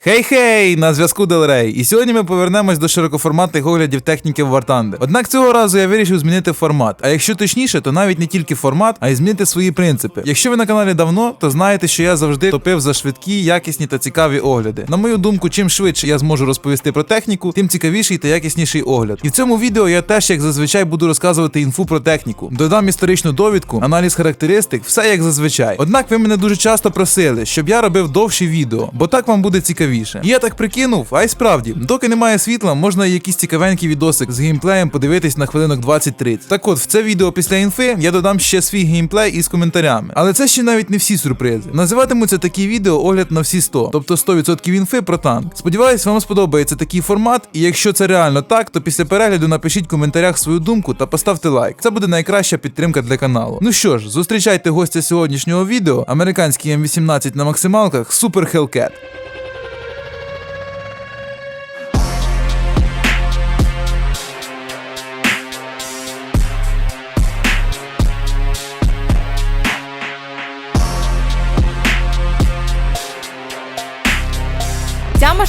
Хей-хей! На зв'язку Делрей. І сьогодні ми повернемось до широкоформатних оглядів техніки в War Thunder. Однак цього разу я вирішив змінити формат. А якщо точніше, то навіть не тільки формат, а й змінити свої принципи. Якщо ви на каналі давно, то знаєте, що я завжди топив за швидкі, якісні та цікаві огляди. На мою думку, чим швидше я зможу розповісти про техніку, тим цікавіший та якісніший огляд. І в цьому відео я теж, як зазвичай, буду розказувати інфу про техніку. Додам історичну довідку, аналіз характеристик, все як зазвичай. Однак ви мене дуже часто просили, щоб я робив довші відео, бо так вам буде цікавіше. І я так прикинув, а й справді, доки немає світла, можна і якийсь цікавенький відосик з геймплеєм подивитись на хвилинок 20-30. Так от, в це відео після інфи я додам ще свій геймплей із коментарями. Але це ще навіть не всі сюрпризи. Називатимуться такі відео огляд на всі 100, тобто 100% інфи про танк. Сподіваюсь, вам сподобається такий формат, і якщо це реально так, то після перегляду напишіть в коментарях свою думку та поставте лайк. Це буде найкраща підтримка для каналу. Ну що ж, зустрічайте гостя сьогоднішнього відео, американський М18 на максималках Super Hellcat.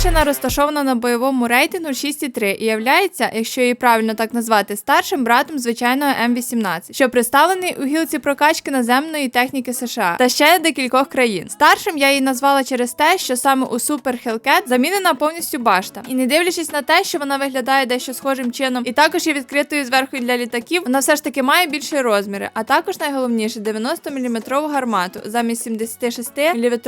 Машина розташована на бойовому рейтингу 6,3 і являється, якщо її правильно так назвати, старшим братом звичайного М18, що представлений у гілці прокачки наземної техніки США та ще декількох країн. Старшим я її назвала через те, що саме у Super Hellcat замінена повністю башта. І не дивлячись на те, що вона виглядає дещо схожим чином, і також є відкритою зверху для літаків, вона все ж таки має більші розміри, а також найголовніше 90 мм гармату замість 76 мм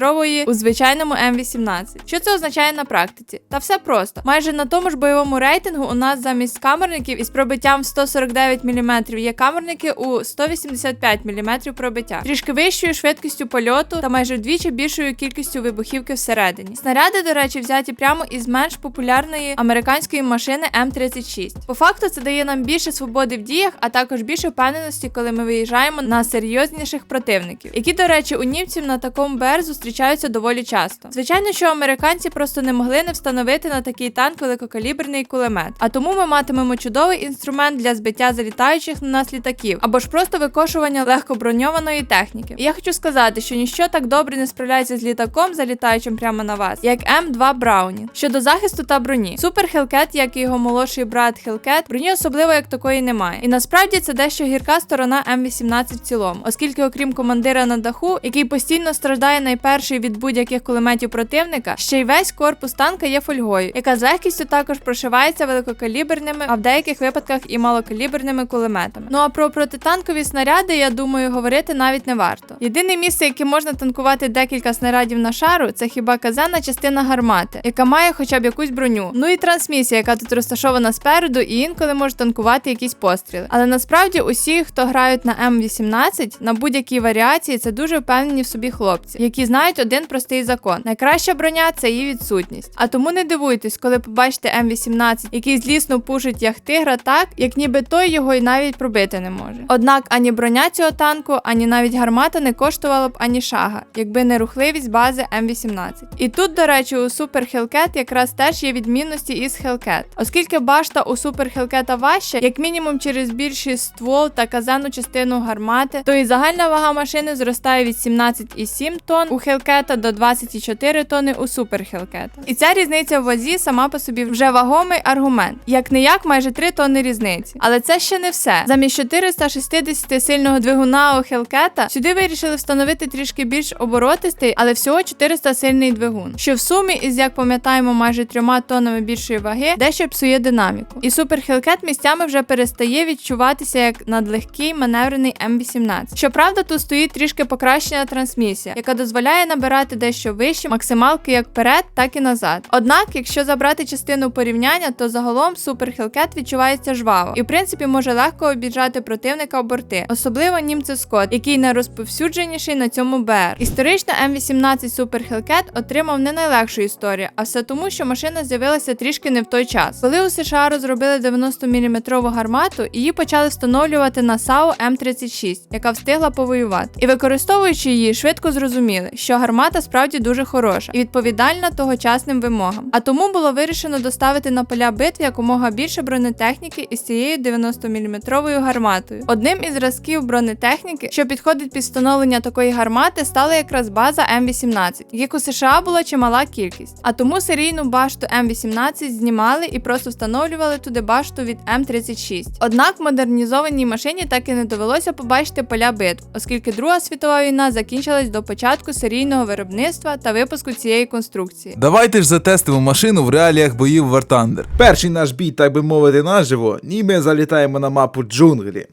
у звичайному М18. Що це означає на практиці? Та все просто. Майже на тому ж бойовому рейтингу у нас замість камерників із пробиттям в 149 мм є камерники у 185 мм пробиття, трішки вищою швидкістю польоту та майже вдвічі більшою кількістю вибухівки всередині. Снаряди, до речі, взяті прямо із менш популярної американської машини М36. По факту це дає нам більше свободи в діях, а також більше впевненості, коли ми виїжджаємо на серйозніших противників, які, до речі, у німців на такому БР зустрічаються доволі часто. Звичайно, що американці просто не могли не встановити на такий танк великокаліберний кулемет. А тому ми матимемо чудовий інструмент для збиття залітаючих на нас літаків або ж просто викошування легкоброньованої техніки. І я хочу сказати, що ніщо так добре не справляється з літаком, залітаючим прямо на вас, як М2 Брауні. Щодо захисту та броні, Супер Hellcat, як і його молодший брат Hellcat, броні особливо як такої немає. І насправді це дещо гірка сторона М18 в цілому, оскільки, окрім командира на даху, який постійно страждає найперший від будь-яких кулеметів противника, ще й весь корпус танка є фольгою, яка з легкістю також прошивається великокаліберними, а в деяких випадках і малокаліберними кулеметами. Ну а про протитанкові снаряди, я думаю, говорити навіть не варто. Єдине місце, яке можна танкувати декілька снарядів на шару, це хіба казенна частина гармати, яка має хоча б якусь броню. Ну і трансмісія, яка тут розташована спереду, і інколи може танкувати якісь постріли. Але насправді усі, хто грають на М18, на будь-якій варіації, це дуже впевнені в собі хлопці, які знають один простий закон: найкраща броня це її відсутність. А тому не дивуйтесь, коли побачите М18, який злісно пушить як тигра, так як ніби той його й навіть пробити не може. Однак ані броня цього танку, ані навіть гармата не коштувала б ані шага, якби не рухливість бази М18. І тут, до речі, у Super Hellcat якраз теж є відмінності із Hellcat. Оскільки башта у Super Hellcat важча, як мінімум через більший ствол та казенну частину гармати, то і загальна вага машини зростає від 17,7 тонн у Hellcat до 24 тонни у Super Hellcat. І ця різниця в вазі сама по собі вже вагомий аргумент. Як не як майже 3 тонни різниці. Але це ще не все. Замість 460 сильного двигуна у Hellcat сюди вирішили встановити трішки більш оборотистий, але всього 400 сильний двигун, що в сумі із, як пам'ятаємо, майже трьома тоннами більшої ваги, дещо псує динаміку. І Super Hellcat місцями вже перестає відчуватися як надлегкий маневрений М18. Щоправда, тут стоїть трішки покращена трансмісія, яка дозволяє набирати дещо вищі максималки як вперед, так і назад. Однак, якщо забрати частину порівняння, то загалом Super Hellcat відчувається жваво і в принципі може легко обіжати противника в борти, особливо німце Скот, який найрозповсюдженіший на цьому БР. Історично М18 Super Hellcat отримав не найлегшу історію, а все тому, що машина з'явилася трішки не в той час. Коли у США розробили 90 мм гармату, її почали встановлювати на САУ М36, яка встигла повоювати. І використовуючи її, швидко зрозуміли, що гармата справді дуже хороша і відповідальна того вимогам. А тому було вирішено доставити на поля битв якомога більше бронетехніки із цією 90-мм гарматою. Одним із зразків бронетехніки, що підходить під встановлення такої гармати, стала якраз база М18, яких у США була чимала кількість. А тому серійну башту М18 знімали і просто встановлювали туди башту від М36. Однак модернізованій машині так і не довелося побачити поля битв, оскільки Друга світова війна закінчилась до початку серійного виробництва та випуску цієї конструкції. Давайте ж затестимо машину в реаліях боїв War Thunder. Перший наш бій, так би мовити, наживо, і ми залітаємо на мапу джунглі.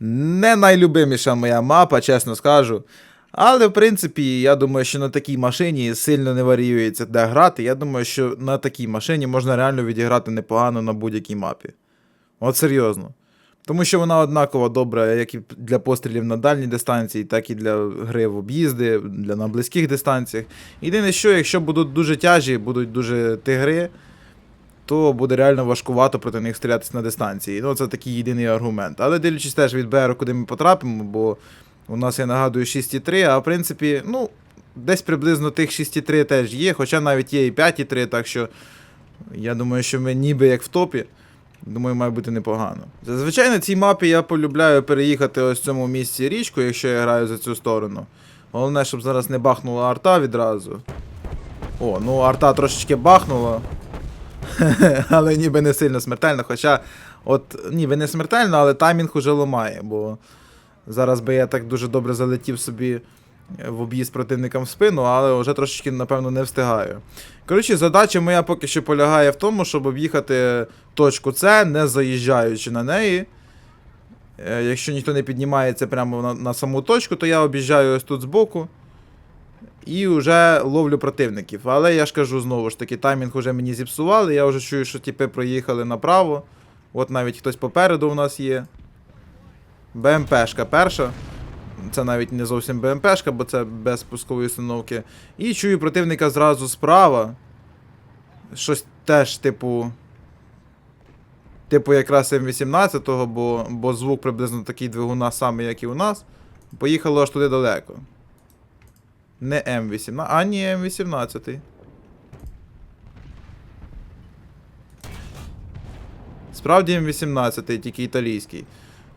Не найлюбиміша моя мапа, чесно скажу. Але, в принципі, я думаю, що на такій машині сильно не варіюється де грати. Я думаю, що на такій машині можна реально відіграти непогано на будь-якій мапі. От серйозно. Тому що вона однаково добра, як і для пострілів на дальній дистанції, так і для гри в об'їзди, для на близьких дистанціях. Єдине, що якщо будуть дуже тяжі, будуть дуже тигри, то буде реально важкувато проти них стрілятися на дистанції. Ну, це такий єдиний аргумент. Але дивлячись теж від БР, куди ми потрапимо, бо у нас, я нагадую, 6,3, а в принципі, ну, десь приблизно тих 6,3 теж є, хоча навіть є і 5,3, так що я думаю, що ми ніби як в топі. Думаю, має бути непогано. Зазвичай на цій мапі я полюбляю переїхати ось в цьому місці річку, якщо я граю за цю сторону. Головне, щоб зараз не бахнула арта відразу. О, ну арта трошечки бахнула. але ніби не сильно смертельно. Хоча, от, ніби не смертельно, але таймінг уже ламає, бо зараз би я так дуже добре залетів собі в об'їзд противникам в спину, але вже трошечки, напевно, не встигаю. Коротше, задача моя поки що полягає в тому, щоб об'їхати точку С, не заїжджаючи на неї. Е, Якщо ніхто не піднімається прямо на, на саму точку, то я об'їжджаю ось тут збоку. І вже ловлю противників. Але я ж кажу знову ж таки, таймінг уже мені зіпсували. Я вже чую, що тіпи проїхали направо. От навіть хтось попереду у нас є. БМПшка перша. Це навіть не зовсім БМПшка, бо це без пускової установки. І чую противника зразу справа. Щось теж, типу. Типу, якраз М18, бо, бо звук приблизно такий двигуна самий, як і у нас. Поїхало аж туди далеко. Не М18, а ні, М18. Справді М18, тільки італійський.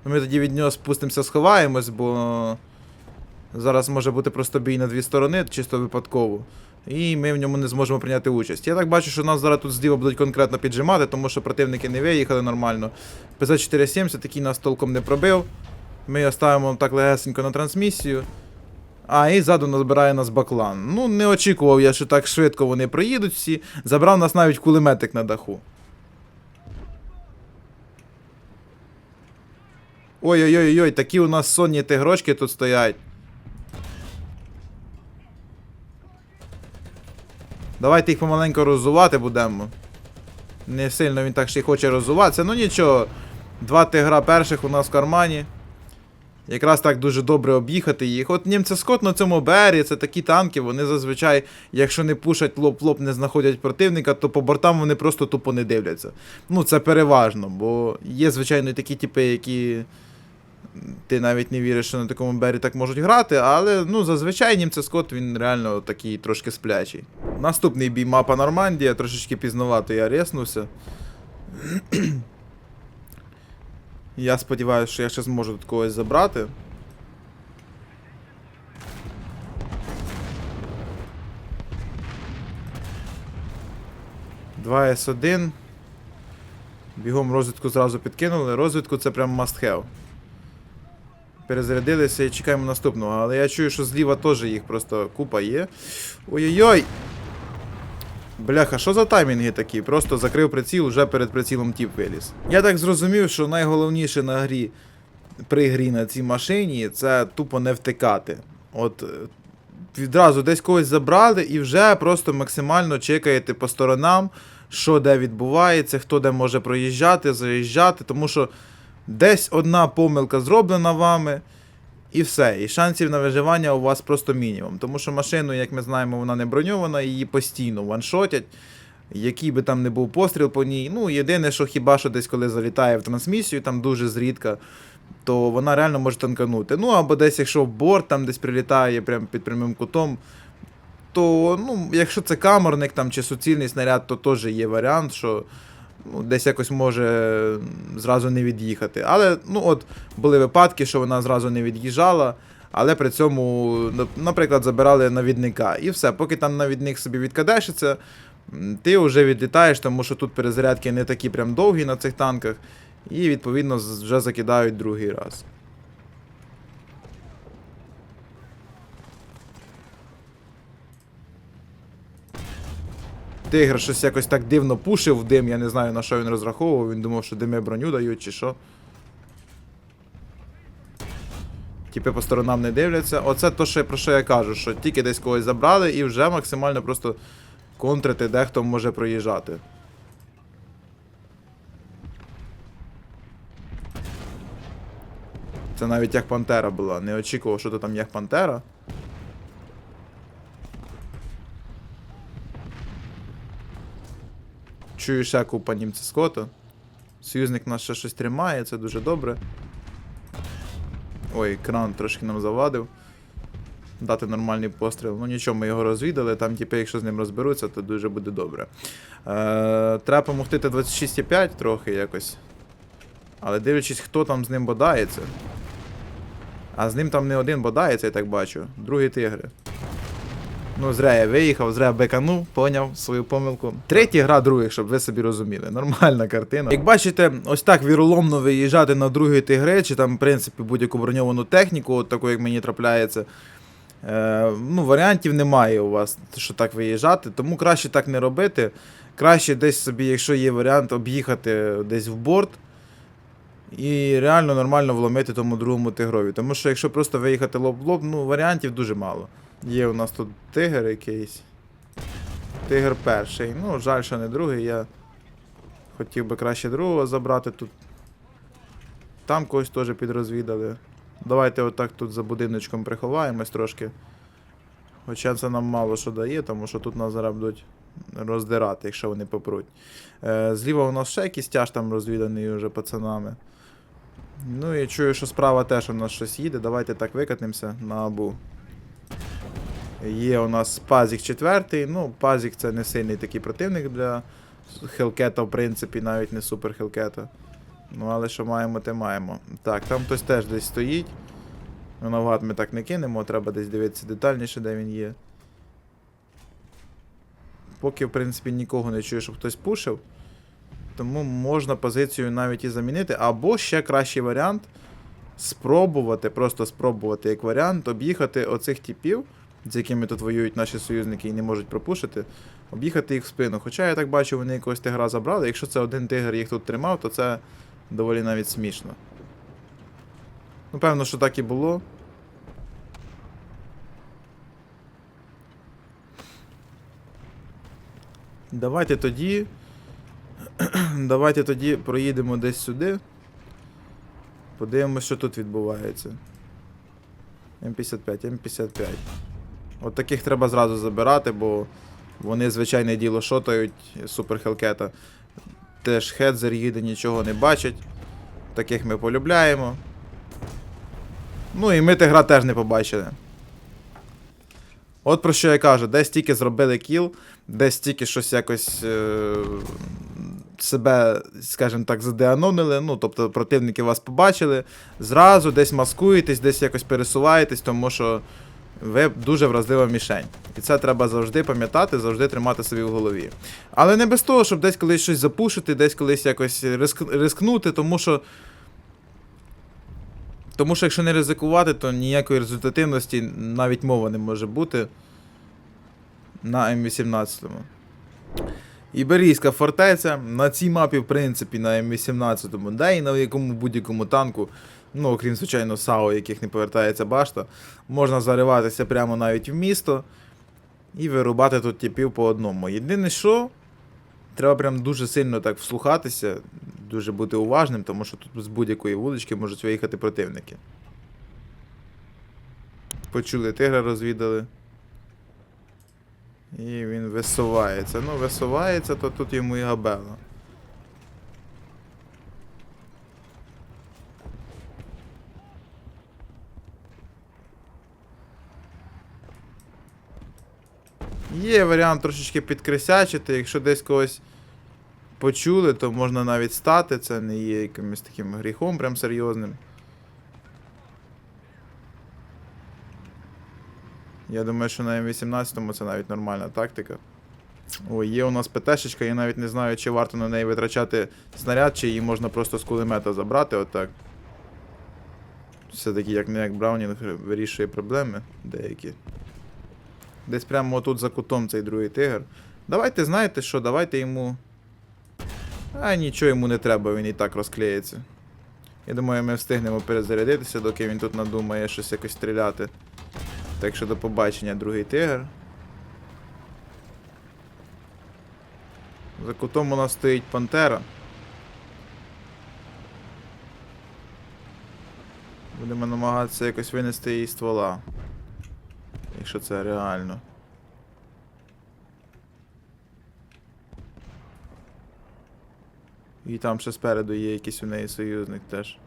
Ну, Ми тоді від нього спустимося, сховаємось, бо зараз може бути просто бій на дві сторони, чисто випадково. І ми в ньому не зможемо прийняти участь. Я так бачу, що нас зараз тут зліва будуть конкретно піджимати, тому що противники не виїхали нормально. ПЗ-470 такий нас толком не пробив. Ми його ставимо так легесенько на трансмісію. А, і ззаду назбирає нас баклан. Ну, не очікував я, що так швидко вони проїдуть всі. Забрав нас навіть кулеметик на даху. Ой-ой-ой, такі у нас сонні тигрочки тут стоять. Давайте їх помаленько роззувати будемо. Не сильно він так ще й хоче роззуватися, ну нічого. Два тигра перших у нас в кармані. Якраз так дуже добре об'їхати їх. От німця Скот на цьому бері, це такі танки, вони зазвичай, якщо не пушать лоб-лоб, не знаходять противника, то по бортам вони просто тупо не дивляться. Ну, це переважно, бо є, звичайно, такі типи, які. Ти навіть не віриш, що на такому бері так можуть грати, але ну, зазвичай німця Скот він реально такий трошки сплячий. Наступний бій мапа Нормандія, трошечки пізновато я реснувся. Я сподіваюся, що я ще зможу тут когось забрати. Два С1. Бігом розвідку зразу підкинули. Розвідку це прям must have. Перезарядилися і чекаємо наступного. Але я чую, що зліва теж їх просто купа є. Ой-ой-ой! Бляха, що за таймінги такі? Просто закрив приціл, вже перед прицілом тіп виліз. Я так зрозумів, що найголовніше на грі при грі на цій машині це тупо не втикати. От е, відразу десь когось забрали і вже просто максимально чекаєте по сторонам, що де відбувається, хто де може проїжджати, заїжджати, тому що десь одна помилка зроблена вами. І все. І шансів на виживання у вас просто мінімум. Тому що машину, як ми знаємо, вона не броньована, її постійно ваншотять. Який би там не був постріл по ній. Ну, єдине, що хіба що десь коли залітає в трансмісію, там дуже зрідка, то вона реально може танканути. Ну, або десь, якщо борт там десь прилітає прямо під прямим кутом, то, ну, якщо це камерник там чи суцільний снаряд, то теж є варіант, що ну, десь якось може зразу не від'їхати. Але ну, от, були випадки, що вона зразу не від'їжджала, але при цьому, наприклад, забирали навідника. І все, поки там навідник собі відкадешиться, ти вже відлітаєш, тому що тут перезарядки не такі прям довгі на цих танках, і відповідно вже закидають другий раз. Тигр щось якось так дивно пушив в дим, я не знаю на що він розраховував, він думав, що дими броню дають чи що. Тіпи по сторонам не дивляться. Оце то, що, про що я кажу, що тільки десь когось забрали і вже максимально просто контрити дехто може проїжджати. Це навіть як Пантера була. Не очікував, що то там як Пантера. Чую ще купа німця Скота. Союзник нас ще щось тримає, це дуже добре. Ой, кран трошки нам завадив. Дати нормальний постріл. Ну нічого, ми його розвідали. Там, типу, якщо з ним розберуться, то дуже буде добре. Е, треба помогти Т-26,5 трохи якось. Але дивлячись, хто там з ним бодається. А з ним там не один бодається, я так бачу. Другий тигри. Ну, зря я виїхав, зря беканув, поняв свою помилку. Третя гра других, щоб ви собі розуміли. Нормальна картина. Як бачите, ось так віроломно виїжджати на другий тигри, чи там, в принципі, будь-яку броньовану техніку, от таку, як мені трапляється. Е, ну, варіантів немає у вас, що так виїжджати, тому краще так не робити. Краще десь собі, якщо є варіант, об'їхати десь в борт. І реально нормально вломити тому другому тигрові. Тому що якщо просто виїхати лоб в лоб, ну варіантів дуже мало. Є у нас тут тигр якийсь. Тигр перший. Ну, жаль, що не другий. Я хотів би краще другого забрати тут. Там когось теж підрозвідали. Давайте отак тут за будиночком приховаємось трошки. Хоча це нам мало що дає, тому що тут нас зараз будуть роздирати, якщо вони попруть. Е, зліва у нас ще якийсь тяж там розвіданий вже пацанами. Ну і чую, що справа теж у нас щось їде. Давайте так викатнемося на абу. Є у нас Пазік четвертий. Ну, Пазік це не сильний такий противник для Хелкета, в принципі, навіть не супер Хелкета. Ну, але що маємо, те маємо. Так, там хтось теж десь стоїть. Ну, навгад ми так не кинемо, треба десь дивитися детальніше, де він є. Поки, в принципі, нікого не чую, щоб хтось пушив. Тому можна позицію навіть і замінити. Або ще кращий варіант спробувати, просто спробувати як варіант, об'їхати оцих типів, з якими тут воюють наші союзники і не можуть пропушити, об'їхати їх в спину. Хоча я так бачу, вони якогось тигра забрали. Якщо це один тигр їх тут тримав, то це доволі навіть смішно. Ну, певно, що так і було. Давайте тоді. Давайте тоді проїдемо десь сюди. Подивимося, що тут відбувається. М55, М55. От таких треба зразу забирати, бо вони, звичайне діло, шотають супер Хелкета. Теж Хедзер їде, нічого не бачить. Таких ми полюбляємо. Ну і ми тигра теж не побачили. От про що я кажу, десь тільки зробили кіл, десь тільки щось якось е- себе, скажімо так, задеанонили. Ну, тобто противники вас побачили, зразу десь маскуєтесь, десь якось пересуваєтесь, тому що ви дуже вразлива мішень. І це треба завжди пам'ятати, завжди тримати собі в голові. Але не без того, щоб десь колись щось запушити, десь колись якось риск... рискнути, тому що. Тому що якщо не ризикувати, то ніякої результативності навіть мова не може бути на М18. Іберійська фортеця на цій мапі, в принципі, на М18, да і на якому будь-якому танку, ну, окрім, звичайно, САУ, яких не повертається башта, можна зариватися прямо навіть в місто і вирубати тут типів по одному. Єдине, що треба прям дуже сильно так вслухатися, дуже бути уважним, тому що тут з будь-якої вулички можуть виїхати противники. Почули тигра, розвідали. І він висувається. Ну, висувається, то тут йому і габела. Є варіант трошечки підкрисячити, якщо десь когось почули, то можна навіть стати, це не є якимось таким гріхом прям серйозним. Я думаю, що на М18 це навіть нормальна тактика. Ой, є у нас ПТшечка, я навіть не знаю, чи варто на неї витрачати снаряд, чи її можна просто з кулемета забрати отак. Все-таки як не як Браунінг вирішує проблеми деякі. Десь прямо отут за кутом цей другий тигр. Давайте, знаєте що, давайте йому. А нічого йому не треба, він і так розклеїться. Я думаю, ми встигнемо перезарядитися, доки він тут надумає щось якось стріляти. Так що до побачення, другий тигр. За кутом у нас стоїть пантера. Будемо намагатися якось винести її ствола. Якщо це реально. І там ще спереду є якийсь у неї союзник теж.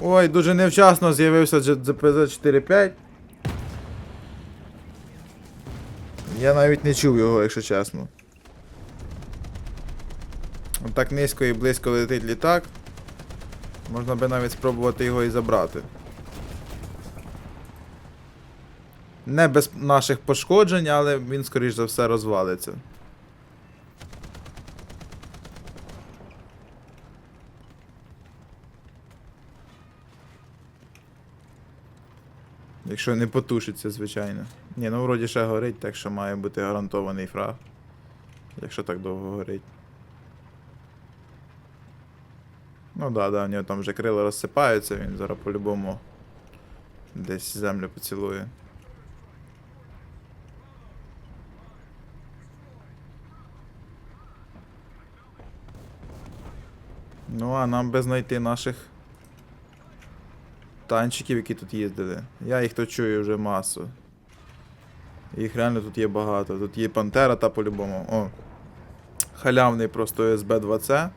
Ой, дуже невчасно з'явився ZPZ-45. Я навіть не чув його, якщо чесно. Так низько і близько летить літак. Можна би навіть спробувати його і забрати. Не без наших пошкоджень, але він, скоріш за все, розвалиться. Якщо не потушиться, звичайно. Ні, ну вроді ще горить, так що має бути гарантований фраг. Якщо так довго горить. Ну да, да, у нього там вже крила розсипаються, він зараз по-любому десь землю поцілує. Ну, а нам би знайти наших танчиків, які тут їздили. Я їх тут чую вже масу. Їх реально тут є багато. Тут є Пантера та по-любому. О. Халявний просто СБ-2C.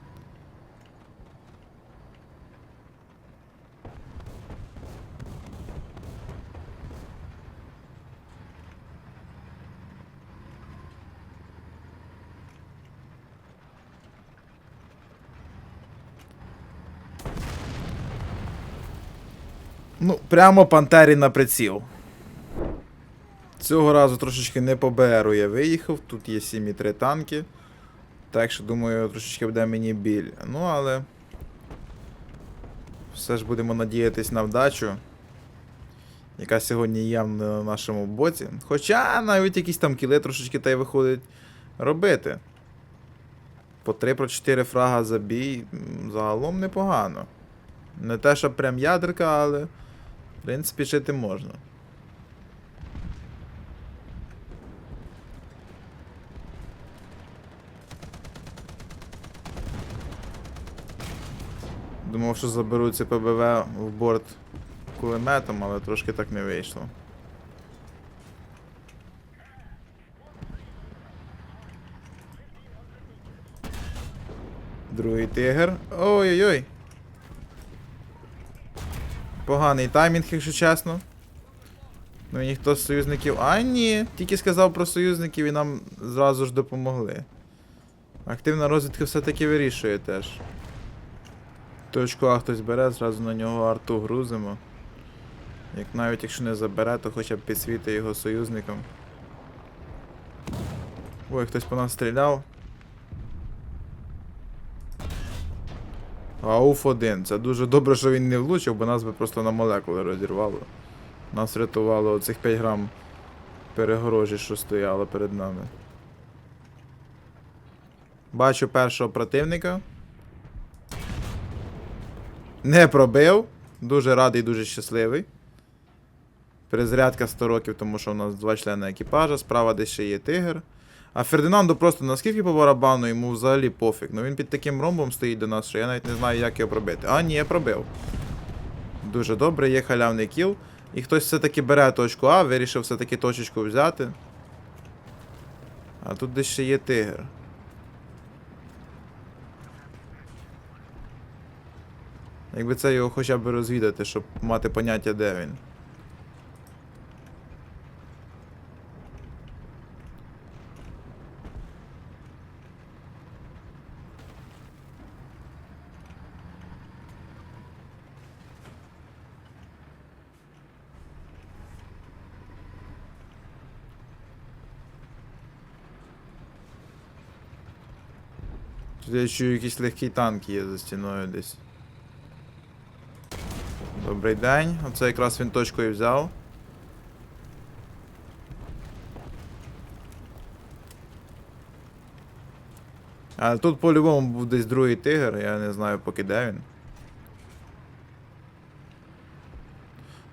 Ну, прямо Пантері на приціл. Цього разу трошечки не по БРу я виїхав, тут є 7,3 танки. Так що, думаю, трошечки буде мені біль. Ну, але. Все ж будемо надіятись на вдачу. Яка сьогодні явно на нашому боці. Хоча навіть якісь там кіли трошечки та й виходить робити. По 3 про 4 фрага за бій загалом непогано. Не те, що прям ядерка, але. В принципі, жити можна. Думав, що заберу ці ПБВ в борт кулеметом, але трошки так не вийшло. Другий тигр. Ой-ой-ой. Поганий таймінг, якщо чесно. Ну і ніхто з союзників. А, ні. Тільки сказав про союзників і нам зразу ж допомогли. Активна розвідка все-таки вирішує теж. Точку А хтось бере, зразу на нього арту грузимо. Як навіть якщо не забере, то хоча б підсвіти його союзникам. Ой, хтось по нас стріляв. Ауф 1. Це дуже добре, що він не влучив, бо нас би просто на молекули розірвало. Нас рятувало оцих 5 грам перегорожі, що стояло перед нами. Бачу першого противника. Не пробив. Дуже радий, дуже щасливий. Перезарядка 100 років, тому що у нас два члени екіпажа, справа десь ще є тигр. А Фердинанду просто наскільки по барабану, йому взагалі пофіг. Ну він під таким ромбом стоїть до нас, що я навіть не знаю, як його пробити. А, ні, я пробив. Дуже добре, є халявний кіл. І хтось все-таки бере точку А, вирішив все-таки точечку взяти. А тут десь ще є тигр. Якби це його хоча б розвідати, щоб мати поняття, де він. Я чую якийсь легкий танк є за стіною десь. Добрий день. Оце якраз він точкою взяв. А тут по-любому був десь другий тигр, я не знаю поки де він.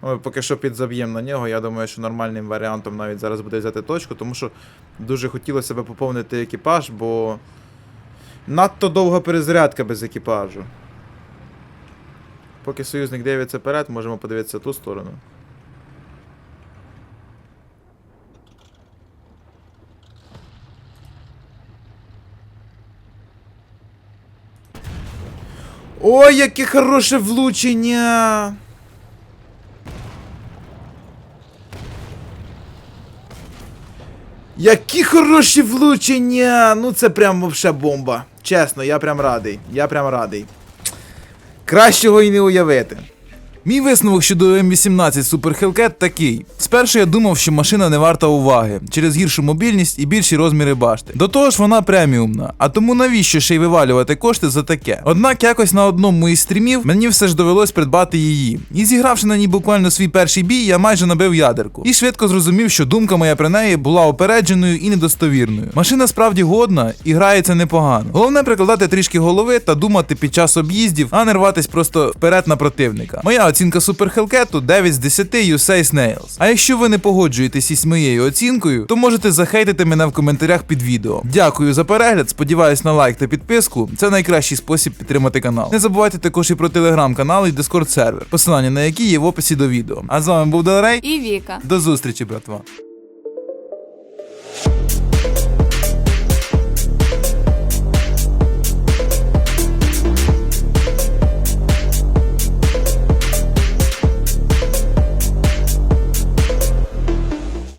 Ми поки що підзаб'ємо на нього. Я думаю, що нормальним варіантом навіть зараз буде взяти точку, тому що дуже хотілося б поповнити екіпаж, бо надто довга перезарядка без екіпажу. Поки союзник дивиться вперед, можемо подивитися ту сторону. Ой, яке хороше влучення! Які хороші влучення! Ну це прям вообще бомба. Чесно, я прям радий. Я прям радий. Кращого і не уявити. Мій висновок щодо М18 Super Hellcat такий: спершу я думав, що машина не варта уваги через гіршу мобільність і більші розміри башти. До того ж, вона преміумна, а тому навіщо ще й вивалювати кошти за таке? Однак якось на одному із стрімів мені все ж довелось придбати її. І зігравши на ній буквально свій перший бій, я майже набив ядерку. І швидко зрозумів, що думка моя про неї була опередженою і недостовірною. Машина справді годна і грається непогано. Головне прикладати трішки голови та думати під час об'їздів, а не рватись просто вперед на противника. Моя оцінка Супер Хелкету 9 з 10 You Say Snails. А якщо ви не погоджуєтесь із моєю оцінкою, то можете захейтити мене в коментарях під відео. Дякую за перегляд, сподіваюсь на лайк та підписку. Це найкращий спосіб підтримати канал. Не забувайте також і про телеграм-канал і дискорд сервер, посилання на які є в описі до відео. А з вами був Делрей. І Віка. До зустрічі, братва.